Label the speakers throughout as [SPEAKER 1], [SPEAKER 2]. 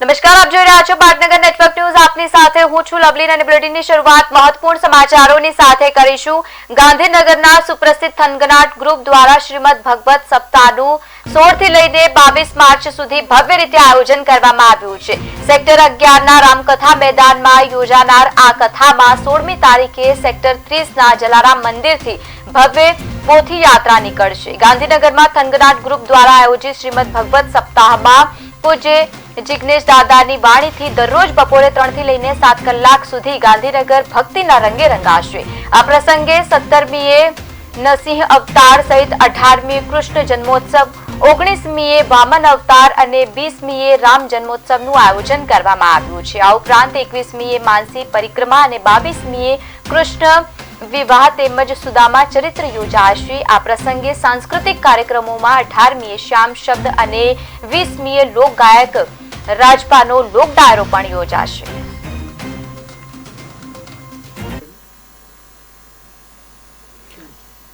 [SPEAKER 1] નમસ્કાર, આપ જોઈ રહ્યા છો પાટનગર નેટવર્ક ન્યૂઝ. આપની સાથે હું છું લવલીન અને બુલેટિનની શરૂઆત મહત્વપૂર્ણ સમાચારોની સાથે કરીશું. ગાંધીનગરના સુપ્રસિદ્ધ થનગનાટ ગ્રુપ દ્વારા શ્રીમદ ભગવત સપ્તાહનું સોળથી લઈને બાવીસ માર્ચ સુધી ભવ્ય રીતે આયોજન કરવામાં આવ્યું છે. સેક્ટર અગિયારના રામકથા મેદાનમાં યોજાનાર આ કથામાં સોળમી તારીખે સેક્ટર ત્રીસના જલારામ મંદિરથી ભવ્ય પોથી યાત્રા નીકળશે. ગાંધીનગરમાં થનગનાટ ગ્રુપ દ્વારા આયોજિત શ્રીમદ ભગવત સપ્તાહમાં પૂજ્ય જિગ્નેશ દાદાની વાણીથી દરરોજ બપોરે ત્રણથી લઈને સાત કલાક સુધી ગાંધીનગર ભક્તિના રંગે રંગાશે. આ પ્રસંગે સત્તરમીએ નરસિંહ અવતાર સહિત અઢારમી કૃષ્ણ જન્મોત્સવ, ઓગણીસમીએ વામન અવતાર અને વીસમીએ રામ જન્મોત્સવનું આયોજન કરવામાં આવ્યું છે. આ ઉપરાંત એકવીસમીએ માનસી પરિક્રમા અને બાવીસમીએ કૃષ્ણ વિવાહ તેમજ સુદામા ચરિત્ર યોજાશે. આ પ્રસંગે સાંસ્કૃતિક કાર્યક્રમોમાં અઢારમીએ શ્યામ શબ્દ અને વીસમીએ લોકગાયક ગાયક રાજપાનો લોક પણ યોજાશે.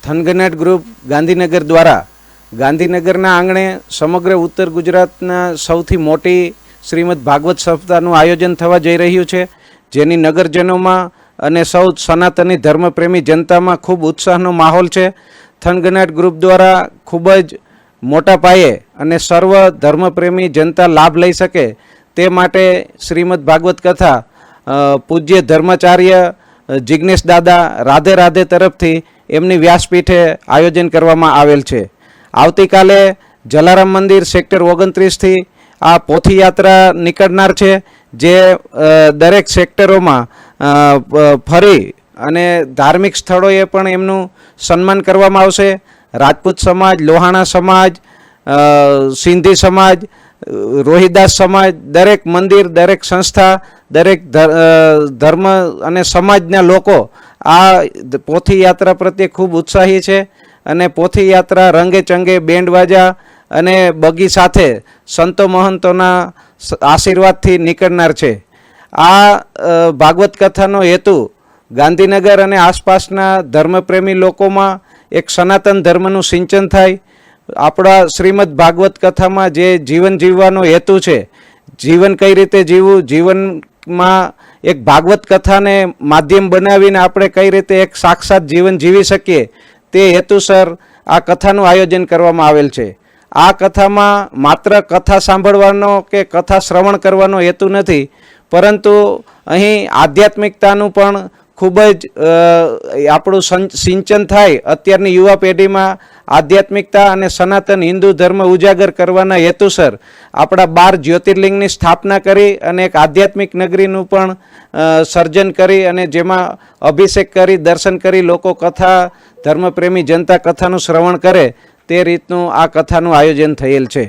[SPEAKER 2] થનગનાટ ગ્રુપ ગાંધીનગર દ્વારા ગાંધીનગરના આંગણે સમગ્ર ઉત્તર ગુજરાતના સૌથી મોટી શ્રીમદ ભાગવત સપ્તાહનું આયોજન થવા જઈ રહ્યું છે, જેની નગરજનોમાં અને સૌ સનાતની ધર્મપ્રેમી જનતામાં ખૂબ ઉત્સાહનો માહોલ છે. થનગનાટ ગ્રુપ દ્વારા ખૂબ જ મોટા પાયે અને સર્વ ધર્મપ્રેમી જનતા લાભ લઈ શકે તે માટે શ્રીમદ ભાગવત કથા પૂજ્ય ધર્માચાર્ય જિજ્ઞેશ દાદા રાધે રાધે તરફથી એમની વ્યાસપીઠે આયોજન કરવામાં આવેલ છે. આવતીકાલે જલારામ મંદિર સેક્ટર ઓગણત્રીસથી આ પોથીયાત્રા નીકળનાર છે, જે દરેક સેક્ટરોમાં ફરી અને ધાર્મિક સ્થળોએ પણ એમનું સન્માન કરવામાં આવશે. રાજપૂત સમાજ, લોહાણા સમાજ સિંધી સમાજ, રોહિદાસ સમાજ, દરેક મંદિર, દરેક સંસ્થા, દરેક ધર્મ અને સમાજના લોકો આ પોથી યાત્રા પ્રત્યે ખૂબ ઉત્સાહી છે અને પોથી યાત્રા રંગે ચંગે બેન્ડ વાજા અને બગી સાથે સંતો મહંતોના આશીર્વાદથી નીકળનાર છે. આ ભાગવત કથાનો હેતુ ગાંધીનગર અને આસપાસના ધર્મપ્રેમી લોકોમાં એક સનાતન ધર્મનું સિંચન થાય. આપણા શ્રીમદ ભાગવત કથામાં જે જીવન જીવવાનો હેતુ છે, જીવન કઈ રીતે જીવવું, જીવનમાં એક ભાગવત કથાને માધ્યમ બનાવીને આપણે કઈ રીતે એક સાક્ષાત જીવન જીવી શકીએ, તે હેતુસર આ કથાનું આયોજન કરવામાં આવેલ છે. આ કથામાં માત્ર કથા સાંભળવાનો કે કથા શ્રવણ કરવાનો હેતુ નથી, પરંતુ અહીં આધ્યાત્મિકતાનું પણ ખૂબ જ આપણું સિંચન થાય અત્યારની યુવા પેઢીમાં આધ્યાત્મિકતા અને સનાતન હિન્દુ ધર્મ ઉજાગર કરવાના હેતુસર આપણા બાર જ્યોતિર્લિંગની સ્થાપના કરી અને એક આધ્યાત્મિક નગરીનું પણ સર્જન કરી અને જેમાં અભિષેક કરી, દર્શન કરી, લોકો કથા, ધર્મપ્રેમી જનતા કથાનું શ્રવણ કરે તે રીતનું આ કથાનું આયોજન થયેલ છે.